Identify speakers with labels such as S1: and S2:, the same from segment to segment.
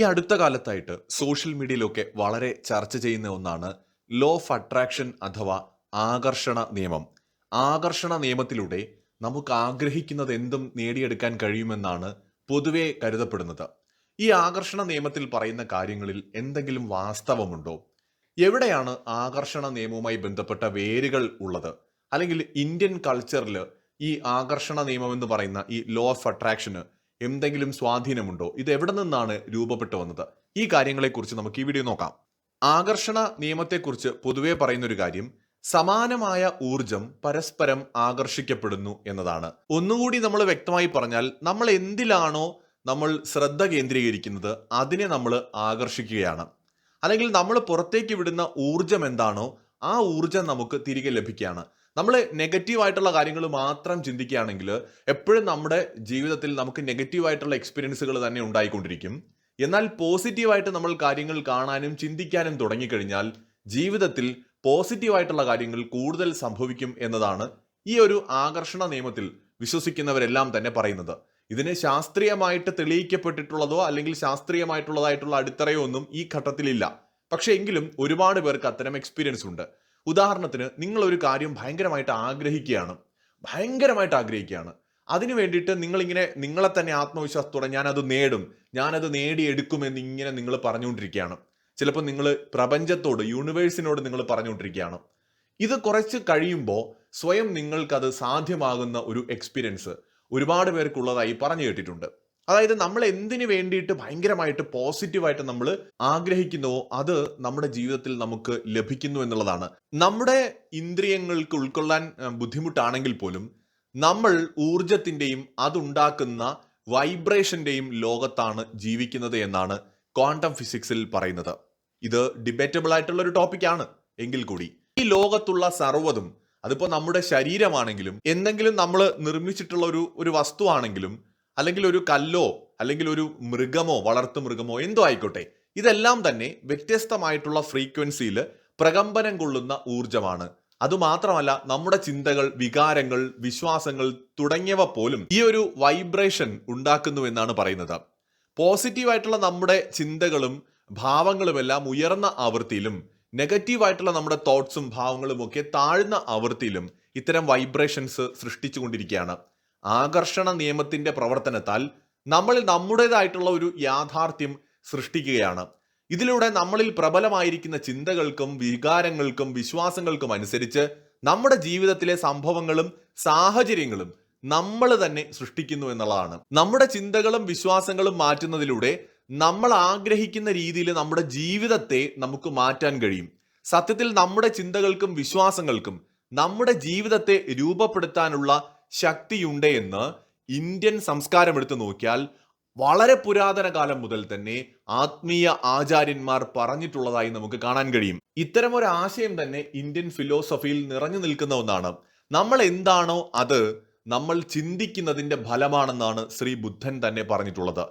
S1: ഈ അടുത്ത കാലത്തായിട്ട് സോഷ്യൽ മീഡിയയിലൊക്കെ വളരെ ചർച്ച ചെയ്യുന്ന ഒന്നാണ് ലോ ഓഫ് അട്രാക്ഷൻ അഥവാ ആകർഷണ നിയമം. ആകർഷണ നിയമത്തിലൂടെ നമുക്ക് ആഗ്രഹിക്കുന്നത് എന്തും നേടിയെടുക്കാൻ കഴിയുമെന്നാണ് പൊതുവെ കരുതപ്പെടുന്നത്. ഈ ആകർഷണ നിയമത്തിൽ പറയുന്ന കാര്യങ്ങളിൽ എന്തെങ്കിലും വാസ്തവമുണ്ടോ? എവിടെയാണ് ആകർഷണ നിയമവുമായി ബന്ധപ്പെട്ട വേരുകൾ ഉള്ളത്? അല്ലെങ്കിൽ ഇന്ത്യൻ കൾച്ചറിൽ ഈ ആകർഷണ നിയമം എന്ന് പറയുന്ന ഈ ലോ ഓഫ് അട്രാക്ഷന് എന്തെങ്കിലും സ്വാധീനമുണ്ടോ? ഇത് എവിടെ നിന്നാണ് രൂപപ്പെട്ടു വന്നത്? ഈ കാര്യങ്ങളെക്കുറിച്ച് നമുക്ക് ഈ വീഡിയോ നോക്കാം. ആകർഷണ നിയമത്തെക്കുറിച്ച് പൊതുവെ പറയുന്നൊരു കാര്യം സമാനമായ ഊർജം പരസ്പരം ആകർഷിക്കപ്പെടുന്നു എന്നതാണ്. ഒന്നുകൂടി നമ്മൾ വ്യക്തമായി പറഞ്ഞാൽ നമ്മൾ എന്തിലാണോ നമ്മൾ ശ്രദ്ധ കേന്ദ്രീകരിക്കുന്നത് അതിനെ നമ്മൾ ആകർഷിക്കുകയാണ്. അല്ലെങ്കിൽ നമ്മൾ പുറത്തേക്ക് വിടുന്ന ഊർജം എന്താണോ ആ ഊർജം നമുക്ക് തിരികെ ലഭിക്കുകയാണ്. നമ്മൾ നെഗറ്റീവ് ആയിട്ടുള്ള കാര്യങ്ങൾ മാത്രം ചിന്തിക്കുകയാണെങ്കിൽ എപ്പോഴും നമ്മുടെ ജീവിതത്തിൽ നമുക്ക് നെഗറ്റീവ് ആയിട്ടുള്ള എക്സ്പീരിയൻസുകൾ തന്നെ ഉണ്ടായിക്കൊണ്ടിരിക്കും. എന്നാൽ പോസിറ്റീവായിട്ട് നമ്മൾ കാര്യങ്ങൾ കാണാനും ചിന്തിക്കാനും തുടങ്ങിക്കഴിഞ്ഞാൽ ജീവിതത്തിൽ പോസിറ്റീവായിട്ടുള്ള കാര്യങ്ങൾ കൂടുതൽ സംഭവിക്കും എന്നതാണ് ഈ ഒരു ആകർഷണ നിയമത്തിൽ വിശ്വസിക്കുന്നവരെല്ലാം തന്നെ പറയുന്നത്. ഇതിന് ശാസ്ത്രീയമായിട്ട് തെളിയിക്കപ്പെട്ടിട്ടുള്ളതോ അല്ലെങ്കിൽ ശാസ്ത്രീയമായിട്ടുള്ളതായിട്ടുള്ള അടിത്തറയോ ഒന്നും ഈ ഘട്ടത്തിലില്ല. പക്ഷേ എങ്കിലും ഒരുപാട് പേർക്ക് അത്തരം എക്സ്പീരിയൻസ് ഉണ്ട്. ഉദാഹരണത്തിന് നിങ്ങൾ ഒരു കാര്യം ഭയങ്കരമായിട്ട് ആഗ്രഹിക്കുകയാണ്. ഭയങ്കരമായിട്ട് ആഗ്രഹിക്കുകയാണ്. അതിനു വേണ്ടിയിട്ട് നിങ്ങളിങ്ങനെ നിങ്ങളെ തന്നെ ആത്മവിശ്വാസത്തോടെ ഞാനത് നേടും. ഞാനത് നേടിയെടുക്കുമെന്ന് ഇങ്ങനെ നിങ്ങൾ പറഞ്ഞുകൊണ്ടിരിക്കുകയാണ്. ചിലപ്പോൾ നിങ്ങൾ പ്രപഞ്ചത്തോട് യൂണിവേഴ്സിനോട് നിങ്ങൾ പറഞ്ഞുകൊണ്ടിരിക്കുകയാണ്. ഇത് കുറച്ച് കഴിയുമ്പോൾ സ്വയം നിങ്ങൾക്കത് സാധ്യമാകുന്ന ഒരു എക്സ്പീരിയൻസ് ഒരുപാട് പേർക്കുള്ളതായി പറഞ്ഞു കേട്ടിട്ടുണ്ട്. അതായത് നമ്മൾ എന്തിനു വേണ്ടിയിട്ട് ഭയങ്കരമായിട്ട് പോസിറ്റീവായിട്ട് നമ്മൾ ആഗ്രഹിക്കുന്നുവോ അത് നമ്മുടെ ജീവിതത്തിൽ നമുക്ക് ലഭിക്കുന്നു എന്നുള്ളതാണ്. നമ്മുടെ ഇന്ദ്രിയങ്ങൾക്ക് ഉൾക്കൊള്ളാൻ ബുദ്ധിമുട്ടാണെങ്കിൽ പോലും നമ്മൾ ഊർജത്തിന്റെയും അതുണ്ടാക്കുന്ന വൈബ്രേഷന്റെയും ലോകത്താണ് ജീവിക്കുന്നത് എന്നാണ് ക്വാണ്ടം ഫിസിക്സിൽ പറയുന്നത്. ഇത് ഡിബേറ്റബിൾ ആയിട്ടുള്ള ഒരു ടോപ്പിക്കാണ് എങ്കിൽ കൂടി ഈ ലോകത്തുള്ള സർവതും അതിപ്പോൾ നമ്മുടെ ശരീരമാണെങ്കിലും എന്തെങ്കിലും നമ്മൾ നിർമ്മിച്ചിട്ടുള്ള ഒരു ഒരു വസ്തുവാണെങ്കിലും അല്ലെങ്കിൽ ഒരു കല്ലോ അല്ലെങ്കിൽ ഒരു മൃഗമോ വളർത്തു മൃഗമോ എന്തോ ആയിക്കോട്ടെ. ഇതെല്ലാം തന്നെ വ്യത്യസ്തമായിട്ടുള്ള ഫ്രീക്വൻസിയിൽ പ്രകമ്പനം കൊള്ളുന്ന ഊർജമാണ് അതുമാത്രമല്ല നമ്മുടെ ചിന്തകൾ വികാരങ്ങൾ വിശ്വാസങ്ങൾ തുടങ്ങിയവ പോലും ഈ ഒരു വൈബ്രേഷൻ ഉണ്ടാക്കുന്നു എന്നാണ് പറയുന്നത്. പോസിറ്റീവായിട്ടുള്ള നമ്മുടെ ചിന്തകളും ഭാവങ്ങളുമെല്ലാം ഉയർന്ന ആവൃത്തിയിലും നെഗറ്റീവായിട്ടുള്ള നമ്മുടെ തോട്ട്സും ഭാവങ്ങളും ഒക്കെ താഴ്ന്ന ആവൃത്തിയിലും ഇത്തരം വൈബ്രേഷൻസ് സൃഷ്ടിച്ചുകൊണ്ടിരിക്കുകയാണ്. ആകർഷണ നിയമത്തിന്റെ പ്രവർത്തനത്താൽ നമ്മൾ നമ്മുടേതായിട്ടുള്ള ഒരു യാഥാർത്ഥ്യം സൃഷ്ടിക്കുകയാണ്. ഇതിലൂടെ നമ്മളിൽ പ്രബലമായിരിക്കുന്ന ചിന്തകൾക്കും വികാരങ്ങൾക്കും വിശ്വാസങ്ങൾക്കും അനുസരിച്ച് നമ്മുടെ ജീവിതത്തിലെ സംഭവങ്ങളും സാഹചര്യങ്ങളും നമ്മൾ തന്നെ സൃഷ്ടിക്കുന്നു എന്നുള്ളതാണ്. നമ്മുടെ ചിന്തകളും വിശ്വാസങ്ങളും മാറ്റുന്നതിലൂടെ നമ്മൾ ആഗ്രഹിക്കുന്ന രീതിയിൽ നമ്മുടെ ജീവിതത്തെ നമുക്ക് മാറ്റാൻ കഴിയും. സത്യത്തിൽ നമ്മുടെ ചിന്തകൾക്കും വിശ്വാസങ്ങൾക്കും നമ്മുടെ ജീവിതത്തെ രൂപപ്പെടുത്താനുള്ള ശക്തിയുണ്ട് എന്ന് ഇന്ത്യൻ സംസ്കാരം എടുത്തു നോക്കിയാൽ വളരെ പുരാതന കാലം മുതൽ തന്നെ ആത്മീയ ആചാര്യന്മാർ പറഞ്ഞിട്ടുള്ളതായി നമുക്ക് കാണാൻ കഴിയും. ഇത്തരം ഒരു ആശയം തന്നെ ഇന്ത്യൻ ഫിലോസഫിയിൽ നിറഞ്ഞു നിൽക്കുന്ന ഒന്നാണ്. നമ്മൾ എന്താണോ അത് നമ്മൾ ചിന്തിക്കുന്നതിന്റെ ഫലമാണെന്നാണ് ശ്രീ ബുദ്ധൻ തന്നെ പറഞ്ഞിട്ടുള്ളത്.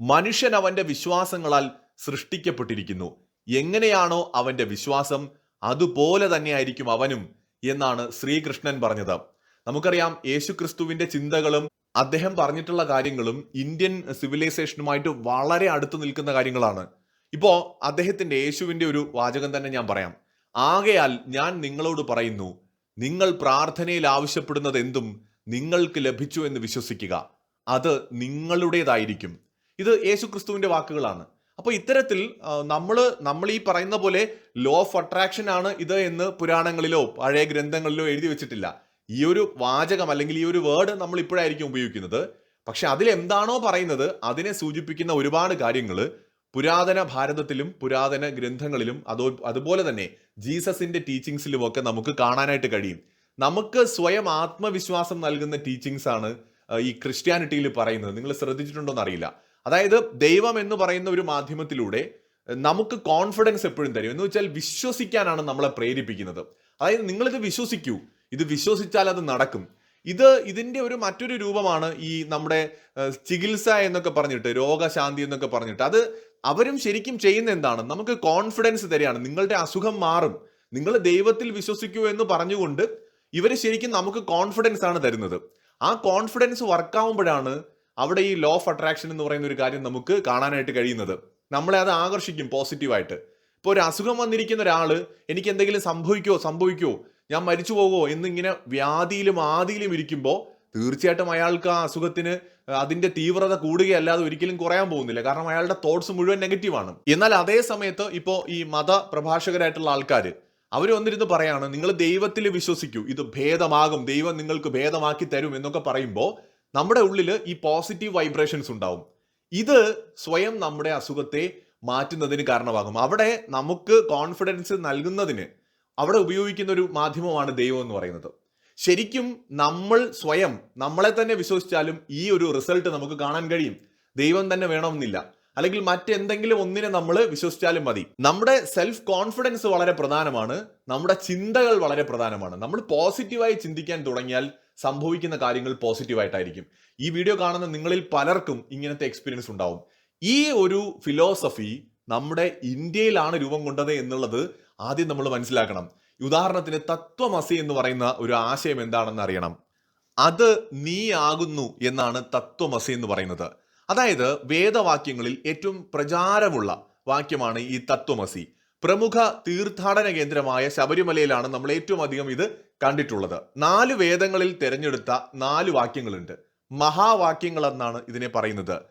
S1: മനുഷ്യൻ അവന്റെ വിശ്വാസങ്ങളാൽ സൃഷ്ടിക്കപ്പെട്ടിരിക്കുന്നു. എങ്ങനെയാണോ അവന്റെ വിശ്വാസം അതുപോലെ തന്നെയായിരിക്കും അവനും എന്നാണ് ശ്രീകൃഷ്ണൻ പറഞ്ഞത്. നമുക്കറിയാം യേശു ക്രിസ്തുവിന്റെ ചിന്തകളും അദ്ദേഹം പറഞ്ഞിട്ടുള്ള കാര്യങ്ങളും ഇന്ത്യൻ സിവിലൈസേഷനുമായിട്ട് വളരെ അടുത്ത് നിൽക്കുന്ന കാര്യങ്ങളാണ്. ഇപ്പോ അദ്ദേഹത്തിന്റെ യേശുവിന്റെ ഒരു വാചകം തന്നെ ഞാൻ പറയാം. ആകയാൽ ഞാൻ നിങ്ങളോട് പറയുന്നു നിങ്ങൾ പ്രാർത്ഥനയിൽ ആവശ്യപ്പെടുന്നത് എന്തും നിങ്ങൾക്ക് ലഭിച്ചു എന്ന് വിശ്വസിക്കുക. അത് നിങ്ങളുടേതായിരിക്കും. ഇത് യേശു ക്രിസ്തുവിന്റെ വാക്കുകളാണ്. അപ്പോൾ ഇത്തരത്തിൽ നമ്മൾ നമ്മൾ ഈ പറയുന്ന പോലെ ലോ ഓഫ് അട്രാക്ഷൻ ആണ് ഇത് എന്ന് പുരാണങ്ങളിലോ പഴയ ഗ്രന്ഥങ്ങളിലോ എഴുതി വെച്ചിട്ടില്ല. ഈ ഒരു വാചകം അല്ലെങ്കിൽ ഈ ഒരു വേർഡ് നമ്മൾ ഇപ്പോഴായിരിക്കും ഉപയോഗിക്കുന്നത്. പക്ഷെ അതിൽ എന്താണോ പറയുന്നത് അതിനെ സൂചിപ്പിക്കുന്ന ഒരുപാട് കാര്യങ്ങൾ പുരാതന ഭാരതത്തിലും പുരാതന ഗ്രന്ഥങ്ങളിലും അതോ അതുപോലെ തന്നെ ജീസസിന്റെ ടീച്ചിങ്സിലും ഒക്കെ നമുക്ക് കാണാനായിട്ട് കഴിയും. നമുക്ക് സ്വയം ആത്മവിശ്വാസം നൽകുന്ന ടീച്ചിങ്സ് ആണ് ഈ ക്രിസ്ത്യാനിറ്റിയിൽ പറയുന്നത്. നിങ്ങൾ ശ്രദ്ധിച്ചിട്ടുണ്ടോ എന്നറിയില്ല. അതായത് ദൈവം എന്ന് പറയുന്ന ഒരു മാധ്യമത്തിലൂടെ നമുക്ക് കോൺഫിഡൻസ് എപ്പോഴും തരും. എന്ന് വെച്ചാൽ വിശ്വസിക്കാനാണ് നമ്മളെ പ്രേരിപ്പിക്കുന്നത്. അതായത് നിങ്ങളിത് വിശ്വസിക്കൂ. ഇത് വിശ്വസിച്ചാൽ അത് നടക്കും. ഇത് ഇതിന്റെ ഒരു മറ്റൊരു രൂപമാണ് ഈ നമ്മുടെ ചികിത്സ എന്നൊക്കെ പറഞ്ഞിട്ട് രോഗശാന്തി എന്നൊക്കെ പറഞ്ഞിട്ട്. അത് അവരും ശരിക്കും ചെയ്യുന്ന എന്താണ്? നമുക്ക് കോൺഫിഡൻസ് തരികയാണ്. നിങ്ങളുടെ അസുഖം മാറും. നിങ്ങൾ ദൈവത്തിൽ വിശ്വസിക്കൂ എന്ന് പറഞ്ഞുകൊണ്ട് ഇവർ ശരിക്കും നമുക്ക് കോൺഫിഡൻസ് ആണ് തരുന്നത്. ആ കോൺഫിഡൻസ് വർക്കാവുമ്പോഴാണ് അവിടെ ഈ ലോ ഓഫ് അട്രാക്ഷൻ എന്ന് പറയുന്ന ഒരു കാര്യം നമുക്ക് കാണാനായിട്ട് കഴിയുന്നത്. നമ്മളെ അത് ആകർഷിക്കും പോസിറ്റീവായിട്ട് ഇപ്പോൾ ഒരു അസുഖം വന്നിരിക്കുന്ന ഒരാൾ എനിക്ക് എന്തെങ്കിലും സംഭവിക്കുമോ സംഭവിക്കുമോ ഞാൻ മരിച്ചു പോകുമോ എന്നിങ്ങനെ വ്യാധിയിലും ആദിയിലും ഇരിക്കുമ്പോൾ തീർച്ചയായിട്ടും അയാൾക്ക് ആ അസുഖത്തിന് അതിന്റെ തീവ്രത കൂടുകയല്ലാതെ ഒരിക്കലും കുറയാൻ പോകുന്നില്ല. കാരണം അയാളുടെ തോട്ട്സ് മുഴുവൻ നെഗറ്റീവാണ് എന്നാൽ അതേ സമയത്ത് ഇപ്പോൾ ഈ മത പ്രഭാഷകരായിട്ടുള്ള ആൾക്കാർ അവർ വന്നിരുന്ന് പറയാണ് നിങ്ങൾ ദൈവത്തിൽ വിശ്വസിക്കൂ. ഇത് ഭേദമാകും. ദൈവം നിങ്ങൾക്ക് ഭേദമാക്കി തരും എന്നൊക്കെ പറയുമ്പോൾ നമ്മുടെ ഉള്ളിൽ ഈ പോസിറ്റീവ് വൈബ്രേഷൻസ് ഉണ്ടാവും. ഇത് സ്വയം നമ്മുടെ അസുഖത്തെ മാറ്റുന്നതിന് കാരണമാകും. അവിടെ നമുക്ക് കോൺഫിഡൻസ് നൽകുന്നതിന് അവിടെ ഉപയോഗിക്കുന്ന ഒരു മാധ്യമമാണ് ദൈവം എന്ന് പറയുന്നത്. ശരിക്കും നമ്മൾ സ്വയം നമ്മളെ തന്നെ വിശ്വസിച്ചാലും ഈ ഒരു റിസൾട്ട് നമുക്ക് കാണാൻ കഴിയും. ദൈവം തന്നെ വേണമെന്നില്ല. അല്ലെങ്കിൽ മറ്റെന്തെങ്കിലും ഒന്നിനെ നമ്മൾ വിശ്വസിച്ചാലും മതി. നമ്മുടെ സെൽഫ് കോൺഫിഡൻസ് വളരെ പ്രധാനമാണ്. നമ്മുടെ ചിന്തകൾ വളരെ പ്രധാനമാണ്. നമ്മൾ പോസിറ്റീവായി ചിന്തിക്കാൻ തുടങ്ങിയാൽ സംഭവിക്കുന്ന കാര്യങ്ങൾ പോസിറ്റീവായിട്ടായിരിക്കും ഈ വീഡിയോ കാണുന്ന നിങ്ങളിൽ പലർക്കും ഇങ്ങനത്തെ എക്സ്പീരിയൻസ് ഉണ്ടാവും. ഈ ഒരു ഫിലോസഫി നമ്മുടെ ഇന്ത്യയിലാണ് രൂപം കൊണ്ടത് എന്നുള്ളത് ആദ്യം നമ്മൾ മനസ്സിലാക്കണം. ഉദാഹരണത്തിന് തത്വമസി എന്ന് പറയുന്ന ഒരു ആശയം എന്താണെന്ന് അറിയണം. അത് നീ ആകുന്നു എന്നാണ് തത്വമസി എന്ന് പറയുന്നത്. അതായത് വേദവാക്യങ്ങളിൽ ഏറ്റവും പ്രചാരമുള്ള വാക്യമാണ് ഈ തത്വമസി പ്രമുഖ തീർത്ഥാടന കേന്ദ്രമായ ശബരിമലയിലാണ് നമ്മൾ ഏറ്റവും അധികം ഇത് കണ്ടിട്ടുള്ളത്. നാല് വേദങ്ങളിൽ തിരഞ്ഞെടുത്ത നാല് വാക്യങ്ങളുണ്ട്. മഹാവാക്യങ്ങൾ എന്നാണ് ഇതിനെ പറയുന്നത്.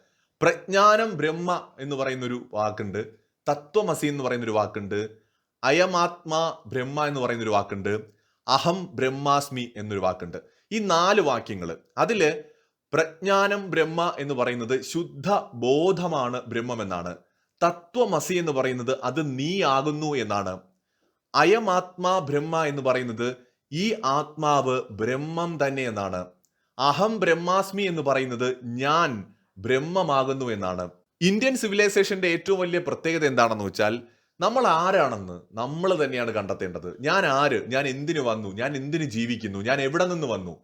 S1: പ്രജ്ഞാനം ബ്രഹ്മ എന്ന് പറയുന്നൊരു വാക്കുണ്ട്. തത്വമസി എന്ന് പറയുന്നൊരു വാക്കുണ്ട്. അയമാത്മാ ബ്രഹ്മ എന്ന് പറയുന്ന ഒരു വാക്കുണ്ട്. അഹം ബ്രഹ്മാസ്മി എന്നൊരു വാക്കുണ്ട്. ഈ നാല് വാക്യങ്ങൾ അതിൽ പ്രജ്ഞാനം ബ്രഹ്മ എന്ന് പറയുന്നത് ശുദ്ധ ബോധമാണ് ബ്രഹ്മം എന്നാണ് തത്വമസി എന്ന് പറയുന്നത് അത് നീ ആകുന്നു എന്നാണ്. അയമാത്മാ ബ്രഹ്മ എന്ന് പറയുന്നത് ഈ ആത്മാവ് ബ്രഹ്മം തന്നെ എന്നാണ്. അഹം ബ്രഹ്മാസ്മി എന്ന് പറയുന്നത് ഞാൻ ബ്രഹ്മമാകുന്നു എന്നാണ്. ഇന്ത്യൻ സിവിലൈസേഷന്റെ ഏറ്റവും വലിയ പ്രത്യേകത എന്താണെന്ന് വെച്ചാൽ നമ്മൾ ആരാണെന്ന് നമ്മൾ തന്നെയാണ് കണ്ടെത്തേണ്ടത്. ഞാൻ ആര്? ഞാൻ എന്തിനു വന്നു? ഞാൻ എന്തിനു ജീവിക്കുന്നു? ഞാൻ എവിടെ നിന്ന് വന്നു?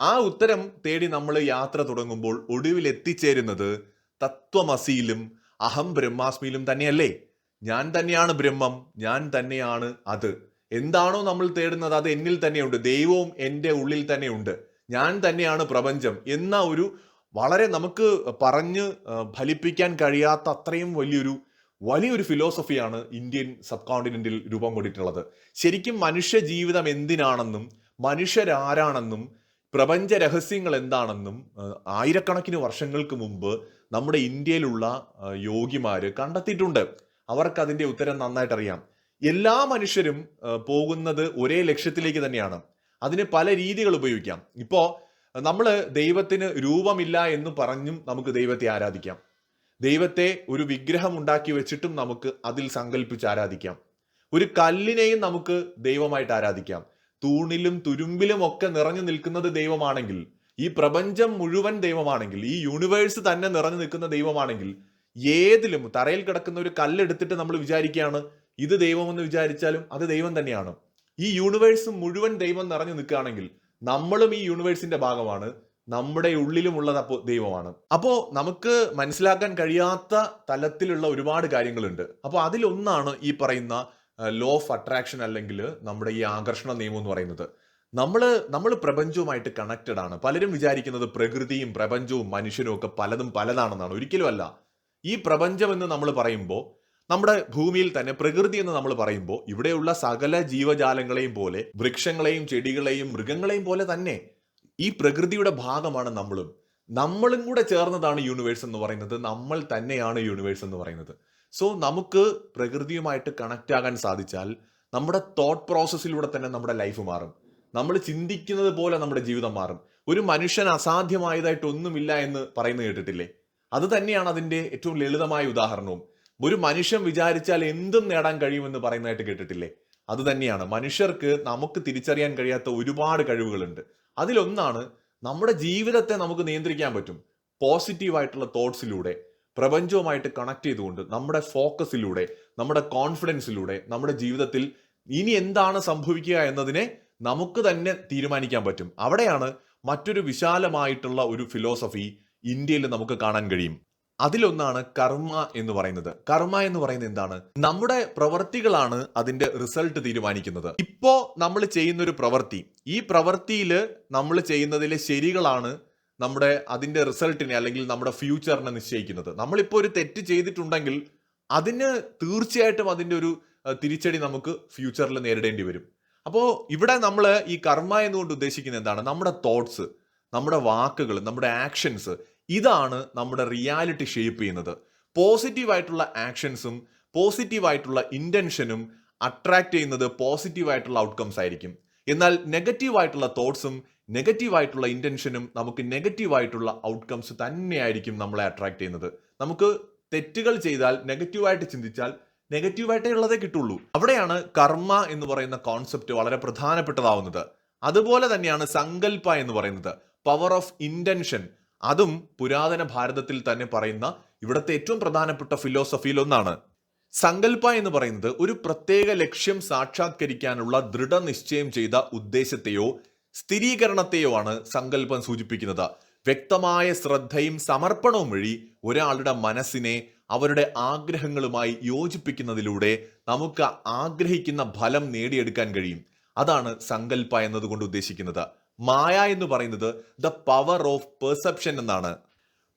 S1: ആ ഉത്തരം തേടി നമ്മൾ യാത്ര തുടങ്ങുമ്പോൾ ഒടുവിൽ എത്തിച്ചേരുന്നത് തത്വമസിയിലും അഹം ബ്രഹ്മാസ്മിയിലും തന്നെയല്ലേ? ഞാൻ തന്നെയാണ് ബ്രഹ്മം ഞാൻ തന്നെയാണ് അത്. എന്താണോ നമ്മൾ തേടുന്നത് അത് എന്നിൽ തന്നെയുണ്ട്. ദൈവവും എന്റെ ഉള്ളിൽ തന്നെയുണ്ട്. ഞാൻ തന്നെയാണ് പ്രപഞ്ചം എന്ന ഒരു വളരെ നമുക്ക് പറഞ്ഞ് ഫലിപ്പിക്കാൻ കഴിയാത്ത അത്രയും വലിയൊരു വലിയൊരു ഫിലോസഫിയാണ് ഇന്ത്യൻ സബ് കോണ്ടിനെന്റിൽ രൂപം കൊണ്ടിട്ടുള്ളത്. ശരിക്കും മനുഷ്യ ജീവിതം എന്തിനാണെന്നും മനുഷ്യരാരാണെന്നും പ്രപഞ്ച രഹസ്യങ്ങൾ എന്താണെന്നും ആയിരക്കണക്കിന് വർഷങ്ങൾക്ക് മുമ്പ് നമ്മുടെ ഇന്ത്യയിലുള്ള യോഗിമാര് കണ്ടെത്തിയിട്ടുണ്ട്. അവർക്ക് അതിന്റെ ഉത്തരം നന്നായിട്ട് അറിയാം എല്ലാ മനുഷ്യരും പോകുന്നത് ഒരേ ലക്ഷ്യത്തിലേക്ക് തന്നെയാണ്. അതിന് പല രീതികൾ ഉപയോഗിക്കാം. ഇപ്പോ നമ്മൾ ദൈവത്തിന് രൂപമില്ല എന്ന് പറഞ്ഞും നമുക്ക് ദൈവത്തെ ആരാധിക്കാം. ദൈവത്തെ ഒരു വിഗ്രഹം ഉണ്ടാക്കി വെച്ചിട്ടും നമുക്ക് അതിൽ സങ്കല്പിച്ച് ആരാധിക്കാം. ഒരു കല്ലിനെയും നമുക്ക് ദൈവമായിട്ട് ആരാധിക്കാം. തൂണിലും തുരുമ്പിലും ഒക്കെ നിറഞ്ഞു നിൽക്കുന്നത് ദൈവമാണെങ്കിൽ ഈ പ്രപഞ്ചം മുഴുവൻ ദൈവമാണെങ്കിൽ ഈ യൂണിവേഴ്സ് തന്നെ നിറഞ്ഞു നിൽക്കുന്ന ദൈവമാണെങ്കിൽ ഏതിലും തറയിൽ കിടക്കുന്ന ഒരു കല്ലെടുത്തിട്ട് നമ്മൾ വിചാരിക്കുകയാണ് ഇത് ദൈവമെന്ന് വിചാരിച്ചാലും അത് ദൈവം തന്നെയാണ്. ഈ യൂണിവേഴ്സ് മുഴുവൻ ദൈവം നിറഞ്ഞു നിൽക്കുകയാണെങ്കിൽ നമ്മളും ഈ യൂണിവേഴ്സിന്റെ ഭാഗമാണ്. നമ്മുടെ ഉള്ളിലുമുള്ള അപ്പോൾ ദൈവമാണ്. അപ്പോ നമുക്ക് മനസ്സിലാക്കാൻ കഴിയാത്ത തലത്തിലുള്ള ഒരുപാട് കാര്യങ്ങളുണ്ട്. അപ്പോൾ അതിലൊന്നാണ് ഈ പറയുന്ന ലോ ഓഫ് അട്രാക്ഷൻ അല്ലെങ്കിൽ നമ്മുടെ ഈ ആകർഷണ നിയമം എന്ന് പറയുന്നത്. നമ്മൾ നമ്മൾ പ്രപഞ്ചവുമായിട്ട് കണക്റ്റഡ് ആണ്. പലരും വിചാരിക്കുന്നത് പ്രകൃതിയും പ്രപഞ്ചവും മനുഷ്യനും ഒക്കെ പലതും പലതാണെന്നാണ്. ഒരിക്കലും അല്ല. ഈ പ്രപഞ്ചം എന്ന് നമ്മൾ പറയുമ്പോൾ നമ്മുടെ ഭൂമിയിൽ തന്നെ പ്രകൃതി എന്ന് നമ്മൾ പറയുമ്പോൾ ഇവിടെയുള്ള സകല ജീവജാലങ്ങളെയും പോലെ വൃക്ഷങ്ങളെയും ചെടികളെയും മൃഗങ്ങളെയും പോലെ തന്നെ ഈ പ്രകൃതിയുടെ ഭാഗമാണ് നമ്മളും. നമ്മളും കൂടെ ചേർന്നതാണ് യൂണിവേഴ്സ് എന്ന് പറയുന്നത്. നമ്മൾ തന്നെയാണ് യൂണിവേഴ്സ് എന്ന് പറയുന്നത്. സോ നമുക്ക് പ്രകൃതിയുമായിട്ട് കണക്റ്റ് ആകാൻ സാധിച്ചാൽ നമ്മുടെ തോട്ട് പ്രോസസ്സിലൂടെ തന്നെ നമ്മുടെ ലൈഫ് മാറും. നമ്മൾ ചിന്തിക്കുന്നത് പോലെ നമ്മുടെ ജീവിതം മാറും. ഒരു മനുഷ്യൻ അസാധ്യമായതായിട്ട് ഒന്നുമില്ല എന്ന് പറയുന്നത് കേട്ടിട്ടില്ലേ? അത് തന്നെയാണ് അതിന്റെ ഏറ്റവും ലളിതമായ ഉദാഹരണവും. ഒരു മനുഷ്യൻ വിചാരിച്ചാൽ എന്തും നേടാൻ കഴിയുമെന്ന് പറയുന്നതായിട്ട് കേട്ടിട്ടില്ലേ? അത് തന്നെയാണ്. മനുഷ്യർക്ക് നമുക്ക് തിരിച്ചറിയാൻ കഴിയാത്ത ഒരുപാട് കഴിവുകളുണ്ട്. അതിലൊന്നാണ് നമ്മുടെ ജീവിതത്തെ നമുക്ക് നിയന്ത്രിക്കാൻ പറ്റും. പോസിറ്റീവായിട്ടുള്ള തോട്ട്സിലൂടെ പ്രപഞ്ചവുമായിട്ട് കണക്ട് ചെയ്തുകൊണ്ട് നമ്മുടെ ഫോക്കസിലൂടെ നമ്മുടെ കോൺഫിഡൻസിലൂടെ നമ്മുടെ ജീവിതത്തിൽ ഇനി എന്താണ് സംഭവിക്കുക എന്നതിനെ നമുക്ക് തന്നെ തീരുമാനിക്കാൻ പറ്റും. അവിടെയാണ് മറ്റൊരു വിശാലമായിട്ടുള്ള ഒരു ഫിലോസഫി ഇന്ത്യയിൽ നമുക്ക് കാണാൻ കഴിയും. അതിലൊന്നാണ് കർമ്മ എന്ന് പറയുന്നത്. കർമ്മ എന്ന് പറയുന്നത് എന്താണ്? നമ്മുടെ പ്രവർത്തികളാണ് അതിന്റെ റിസൾട്ട് തീരുമാനിക്കുന്നത്. ഇപ്പോ നമ്മൾ ചെയ്യുന്ന ഒരു പ്രവൃത്തി ഈ പ്രവൃത്തിയിൽ നമ്മൾ ചെയ്യുന്നതിലെ ശരികളാണ് നമ്മുടെ അതിന്റെ റിസൾട്ടിനെ അല്ലെങ്കിൽ നമ്മുടെ ഫ്യൂച്ചറിനെ നിശ്ചയിക്കുന്നത്. നമ്മളിപ്പോൾ ഒരു തെറ്റ് ചെയ്തിട്ടുണ്ടെങ്കിൽ അതിന് തീർച്ചയായിട്ടും അതിന്റെ ഒരു തിരിച്ചടി നമുക്ക് ഫ്യൂച്ചറിൽ നേരിടേണ്ടി വരും. അപ്പോൾ ഇവിടെ നമ്മൾ ഈ കർമ്മ എന്നുകൊണ്ട് ഉദ്ദേശിക്കുന്നത് എന്താണ്? നമ്മുടെ തോട്ട്സ് നമ്മുടെ വാക്കുകൾ നമ്മുടെ ആക്ഷൻസ് ഇതാണ് നമ്മുടെ റിയാലിറ്റി ഷേപ്പ് ചെയ്യുന്നത്. പോസിറ്റീവായിട്ടുള്ള ആക്ഷൻസും പോസിറ്റീവായിട്ടുള്ള ഇന്റൻഷനും അട്രാക്ട് ചെയ്യുന്നത് പോസിറ്റീവായിട്ടുള്ള ഔട്ട്കംസ് ആയിരിക്കും. എന്നാൽ നെഗറ്റീവായിട്ടുള്ള തോട്ട്സും നെഗറ്റീവായിട്ടുള്ള ഇന്റൻഷനും നമുക്ക് നെഗറ്റീവായിട്ടുള്ള ഔട്ട്കംസ് തന്നെയായിരിക്കും നമ്മളെ അട്രാക്ട് ചെയ്യുന്നത്. നമുക്ക് തെറ്റുകൾ ചെയ്താൽ നെഗറ്റീവായിട്ട് ചിന്തിച്ചാൽ നെഗറ്റീവായിട്ടേ ഉള്ളതേ കിട്ടുള്ളൂ. അവിടെയാണ് കർമ്മ എന്ന് പറയുന്ന കോൺസെപ്റ്റ് വളരെ പ്രധാനപ്പെട്ടതാവുന്നത്. അതുപോലെ തന്നെയാണ് സങ്കല്പ എന്ന് പറയുന്നത്. പവർ ഓഫ് ഇന്റൻഷൻ അതും പുരാതന ഭാരതത്തിൽ തന്നെ പറയുന്ന ഇവിടുത്തെ ഏറ്റവും പ്രധാനപ്പെട്ട ഫിലോസഫിയിൽ ഒന്നാണ്. സങ്കല്പ എന്ന് പറയുന്നത് ഒരു പ്രത്യേക ലക്ഷ്യം സാക്ഷാത്കരിക്കാനുള്ള ദൃഢനിശ്ചയം ചെയ്ത ഉദ്ദേശത്തെയോ സ്ഥിരീകരണത്തെയോ ആണ് സങ്കല്പം സൂചിപ്പിക്കുന്നത്. വ്യക്തമായ ശ്രദ്ധയും സമർപ്പണവും വഴി ഒരാളുടെ മനസ്സിനെ അവരുടെ ആഗ്രഹങ്ങളുമായി യോജിപ്പിക്കുന്നതിലൂടെ നമുക്ക് ആഗ്രഹിക്കുന്ന ഫലം നേടിയെടുക്കാൻ കഴിയും. അതാണ് സങ്കല്പ എന്നതുകൊണ്ട് ഉദ്ദേശിക്കുന്നത്. മായ എന്ന് പറയുന്നത് ദ പവർ ഓഫ് പെർസെപ്ഷൻ എന്നാണ്.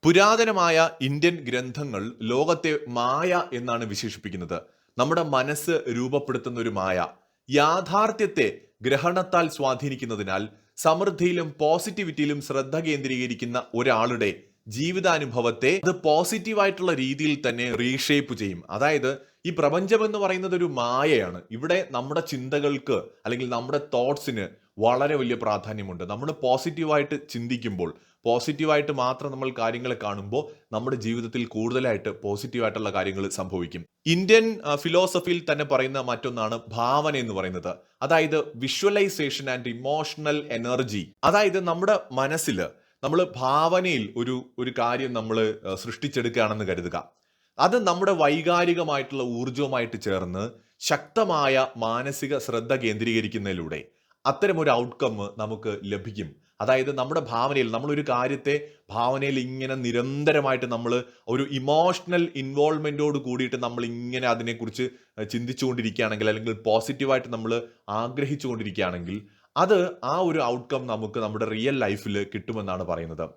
S1: പുരാതനമായ ഇന്ത്യൻ ഗ്രന്ഥങ്ങൾ ലോകത്തെ മായ എന്നാണ് വിശേഷിപ്പിക്കുന്നത്. നമ്മുടെ മനസ്സ് രൂപപ്പെടുത്തുന്ന ഒരു മായ. യാഥാർത്ഥ്യത്തെ ഗ്രഹണത്താൽ സ്വാധീനിക്കുന്നതിനാൽ സമൃദ്ധിയിലും പോസിറ്റിവിറ്റിയിലും ശ്രദ്ധ കേന്ദ്രീകരിക്കുന്ന ഒരാളുടെ ജീവിതാനുഭവത്തെ അത് പോസിറ്റീവായിട്ടുള്ള രീതിയിൽ തന്നെ റീഷേപ്പ് ചെയ്യും. അതായത് ഈ പ്രപഞ്ചം എന്ന് പറയുന്നത് ഒരു മായയാണ്. ഇവിടെ നമ്മുടെ ചിന്തകൾക്ക് അല്ലെങ്കിൽ നമ്മുടെ തോട്ട്സിന് വളരെ വലിയ പ്രാധാന്യമുണ്ട്. നമ്മൾ പോസിറ്റീവായിട്ട് ചിന്തിക്കുമ്പോൾ പോസിറ്റീവായിട്ട് മാത്രം നമ്മൾ കാര്യങ്ങളെ കാണുമ്പോൾ നമ്മുടെ ജീവിതത്തിൽ കൂടുതലായിട്ട് പോസിറ്റീവായിട്ടുള്ള കാര്യങ്ങൾ സംഭവിക്കും. ഇന്ത്യൻ ഫിലോസഫിയിൽ തന്നെ പറയുന്ന മറ്റൊന്നാണ് ഭാവന എന്ന് പറയുന്നത്. അതായത് വിഷ്വലൈസേഷൻ ആൻഡ് ഇമോഷണൽ എനർജി അതായത് നമ്മുടെ മനസ്സിൽ നമ്മൾ ഭാവനയിൽ ഒരു ഒരു കാര്യം നമ്മൾ സൃഷ്ടിച്ചെടുക്കുകയാണെന്ന് കരുതുക. അത് നമ്മുടെ വൈകാരികമായിട്ടുള്ള ഊർജവുമായിട്ട് ചേർന്ന് ശക്തമായ മാനസിക ശ്രദ്ധ കേന്ദ്രീകരിക്കുന്നതിലൂടെ അത്തരമൊരു ഔട്ട്കം നമുക്ക് ലഭിക്കും. അതായത് നമ്മുടെ ഭാവനയിൽ നമ്മൾ ഒരു കാര്യത്തെ ഭാവനയിൽ ഇങ്ങനെ നിരന്തരമായിട്ട് നമ്മൾ ഒരു ഇമോഷണൽ ഇൻവോൾവ്മെന്റോട് കൂടിയിട്ട് നമ്മൾ ഇങ്ങനെ അതിനെക്കുറിച്ച് ചിന്തിച്ചുകൊണ്ടിരിക്കുകയാണെങ്കിൽ അല്ലെങ്കിൽ പോസിറ്റീവായിട്ട് നമ്മൾ ആഗ്രഹിച്ചുകൊണ്ടിരിക്കുകയാണെങ്കിൽ അത് ആ ഒരു ഔട്ട്കം നമുക്ക് നമ്മുടെ റിയൽ ലൈഫിൽ കിട്ടുമെന്നാണ് പറയുന്നത്.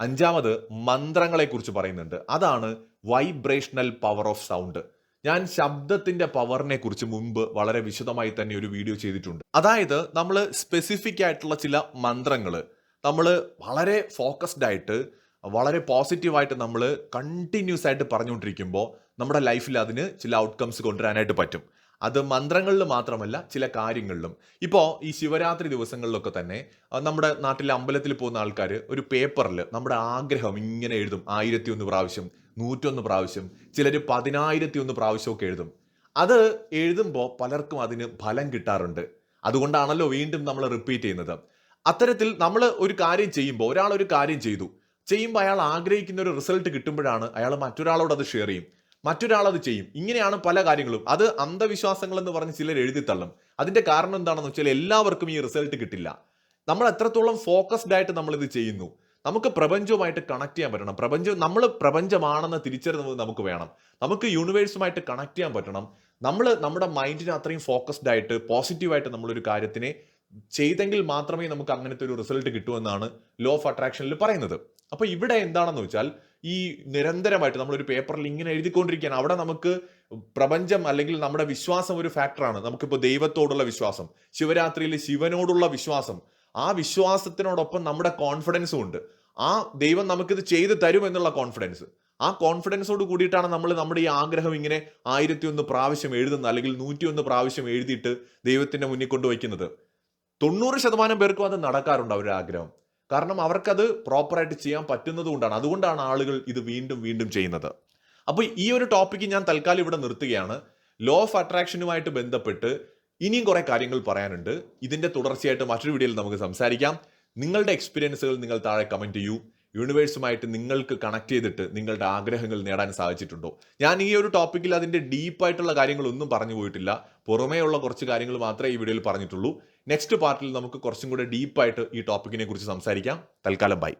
S1: അഞ്ചാമത് മന്ത്രങ്ങളെക്കുറിച്ച് പറയുന്നുണ്ട്. അതാണ് വൈബ്രേഷണൽ പവർ ഓഫ് സൗണ്ട് ഞാൻ ശബ്ദത്തിന്റെ പവറിനെ കുറിച്ച് മുമ്പ് വളരെ വിശദമായി തന്നെ ഒരു വീഡിയോ ചെയ്തിട്ടുണ്ട്. അതായത് നമ്മൾ സ്പെസിഫിക് ആയിട്ടുള്ള ചില മന്ത്രങ്ങൾ നമ്മൾ വളരെ ഫോക്കസ്ഡ് ആയിട്ട് വളരെ പോസിറ്റീവായിട്ട് നമ്മൾ കണ്ടിന്യൂസ് ആയിട്ട് പറഞ്ഞുകൊണ്ടിരിക്കുമ്പോൾ നമ്മുടെ ലൈഫിൽ അതിന് ചില ഔട്ട്കംസ് കൊണ്ടുവരാനായിട്ട് പറ്റും. അത് മന്ത്രങ്ങളിൽ മാത്രമല്ല ചില കാര്യങ്ങളിലും. ഇപ്പോൾ ഈ ശിവരാത്രി ദിവസങ്ങളിലൊക്കെ തന്നെ നമ്മുടെ നാട്ടിലെ അമ്പലത്തിൽ പോകുന്ന ആൾക്കാർ ഒരു പേപ്പറിൽ നമ്മുടെ ആഗ്രഹം ഇങ്ങനെ എഴുതും. ആയിരത്തി ഒന്ന് പ്രാവശ്യം നൂറ്റൊന്ന് പ്രാവശ്യം ചിലർ പതിനായിരത്തി ഒന്ന് പ്രാവശ്യമൊക്കെ എഴുതും. അത് എഴുതുമ്പോൾ പലർക്കും അതിന് ഫലം കിട്ടാറുണ്ട്. അതുകൊണ്ടാണല്ലോ വീണ്ടും നമ്മൾ റിപ്പീറ്റ് ചെയ്യുന്നത്. അത്തരത്തിൽ നമ്മൾ ഒരു കാര്യം ചെയ്യുമ്പോൾ ഒരാൾ ഒരു കാര്യം ചെയ്തു. ചെയ്യുമ്പോൾ അയാൾ ആഗ്രഹിക്കുന്ന ഒരു റിസൾട്ട് കിട്ടുമ്പോഴാണ് അയാൾ മറ്റൊരാളോട് അത് ഷെയർ ചെയ്യും. മറ്റൊരാൾ അത് ചെയ്യും. ഇങ്ങനെയാണ് പല കാര്യങ്ങളും. അത് അന്ധവിശ്വാസങ്ങൾ എന്ന് പറഞ്ഞ് ചിലർ എഴുതിത്തള്ളും അതിന്റെ കാരണം എന്താണെന്ന് വെച്ചാൽ എല്ലാവർക്കും ഈ റിസൾട്ട് കിട്ടില്ല. നമ്മൾ എത്രത്തോളം ഫോക്കസ്ഡ് ആയിട്ട് നമ്മൾ ഇത് ചെയ്യുന്നു. നമുക്ക് പ്രപഞ്ചവുമായിട്ട് കണക്ട് ചെയ്യാൻ പറ്റണം. പ്രപഞ്ചം നമ്മൾ പ്രപഞ്ചമാണെന്ന് തിരിച്ചറിയുന്നത് നമുക്ക് വേണം. നമുക്ക് യൂണിവേഴ്സുമായിട്ട് കണക്ട് ചെയ്യാൻ പറ്റണം. നമ്മൾ നമ്മുടെ മൈൻഡിന് അത്രയും ഫോക്കസ്ഡ് ആയിട്ട് പോസിറ്റീവായിട്ട് നമ്മളൊരു കാര്യത്തിനെ ചെയ്തെങ്കിൽ മാത്രമേ നമുക്ക് അങ്ങനത്തെ ഒരു റിസൾട്ട് കിട്ടൂ എന്നാണ് ലോ ഓഫ് അട്രാക്ഷനിൽ പറയുന്നത്. അപ്പോൾ ഇവിടെ എന്താണെന്ന് വെച്ചാൽ ഈ നിരന്തരമായിട്ട് നമ്മളൊരു പേപ്പറിൽ ഇങ്ങനെ എഴുതിക്കൊണ്ടിരിക്കുകയാണ്. അവിടെ നമുക്ക് പ്രപഞ്ചം അല്ലെങ്കിൽ നമ്മുടെ വിശ്വാസം ഒരു ഫാക്ടറാണ് നമുക്കിപ്പോൾ ദൈവത്തോടുള്ള വിശ്വാസം ശിവരാത്രിയിൽ ശിവനോടുള്ള വിശ്വാസം ആ വിശ്വാസത്തിനോടൊപ്പം നമ്മുടെ കോൺഫിഡൻസും ഉണ്ട്. ആ ദൈവം നമുക്കിത് ചെയ്തു തരും എന്നുള്ള കോൺഫിഡൻസ് ആ കോൺഫിഡൻസോട് കൂടിയിട്ടാണ് നമ്മൾ നമ്മുടെ ഈ ആഗ്രഹം ഇങ്ങനെ ആയിരത്തി ഒന്ന് പ്രാവശ്യം എഴുതുന്നത് അല്ലെങ്കിൽ നൂറ്റി ഒന്ന് പ്രാവശ്യം എഴുതിയിട്ട് ദൈവത്തിന്റെ മുന്നിൽ കൊണ്ടുവയ്ക്കുന്നത് തൊണ്ണൂറ് ശതമാനം പേർക്കും അത് നടക്കാറുണ്ട് അവരുടെ ആഗ്രഹം. കാരണം അവർക്കത് പ്രോപ്പറായിട്ട് ചെയ്യാൻ പറ്റുന്നത് കൊണ്ടാണ്. അതുകൊണ്ടാണ് ആളുകൾ ഇത് വീണ്ടും വീണ്ടും ചെയ്യുന്നത്. അപ്പോൾ ഈ ഒരു ടോപ്പിക്ക് ഞാൻ തൽക്കാലം ഇവിടെ നിർത്തുകയാണ്. ലോ ഓഫ് അട്രാക്ഷനുമായിട്ട് ബന്ധപ്പെട്ട് ഇനിയും കുറേ കാര്യങ്ങൾ പറയാനുണ്ട്. ഇതിന്റെ തുടർച്ചയായിട്ട് മറ്റൊരു വീഡിയോയിൽ നമുക്ക് സംസാരിക്കാം. നിങ്ങളുടെ എക്സ്പീരിയൻസുകൾ നിങ്ങൾ താഴെ കമന്റ് ചെയ്യൂ. യൂണിവേഴ്സുമായിട്ട് നിങ്ങൾക്ക് കണക്ട് ചെയ്തിട്ട് നിങ്ങളുടെ ആഗ്രഹങ്ങൾ നേടാൻ സാധിച്ചിട്ടുണ്ടോ? ഞാൻ ഈ ഒരു ടോപ്പിക്കിൽ അതിന്റെ ഡീപ്പായിട്ടുള്ള കാര്യങ്ങളൊന്നും പറഞ്ഞു പോയിട്ടില്ല. പുറമേയുള്ള കുറച്ച് കാര്യങ്ങൾ മാത്രമേ ഈ വീഡിയോയിൽ പറഞ്ഞിട്ടുള്ളൂ. നെക്സ്റ്റ് പാർട്ടിൽ നമുക്ക് കുറച്ചും കൂടെ ഡീപ്പായിട്ട് ഈ ടോപ്പിക്കിനെ കുറിച്ച് സംസാരിക്കാം. തൽക്കാലം ബൈ